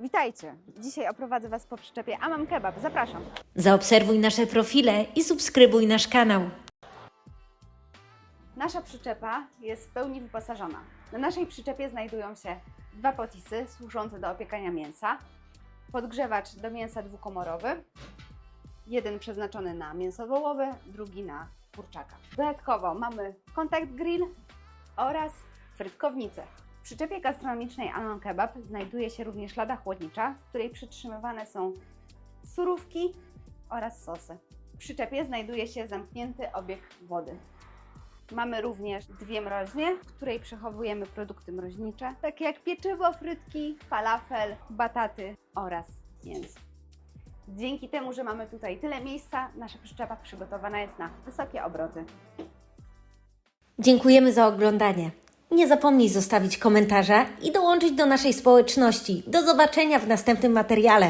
Witajcie! Dzisiaj oprowadzę Was po przyczepie Amam Kebab. Zapraszam. Zaobserwuj nasze profile i subskrybuj nasz kanał. Nasza przyczepa jest w pełni wyposażona. Na naszej przyczepie znajdują się dwa potisy służące do opiekania mięsa, podgrzewacz do mięsa dwukomorowy, jeden przeznaczony na mięso wołowe, drugi na kurczaka. Dodatkowo mamy kontakt grill oraz frytkownicę. W przyczepie gastronomicznej Amam Kebab znajduje się również lada chłodnicza, w której przytrzymywane są surówki oraz sosy. W przyczepie znajduje się zamknięty obieg wody. Mamy również dwie mroźnie, w której przechowujemy produkty mroźnicze, takie jak pieczywo, frytki, falafel, bataty oraz mięso. Dzięki temu, że mamy tutaj tyle miejsca, nasza przyczepa przygotowana jest na wysokie obroty. Dziękujemy za oglądanie. Nie zapomnij zostawić komentarza i dołączyć do naszej społeczności. Do zobaczenia w następnym materiale.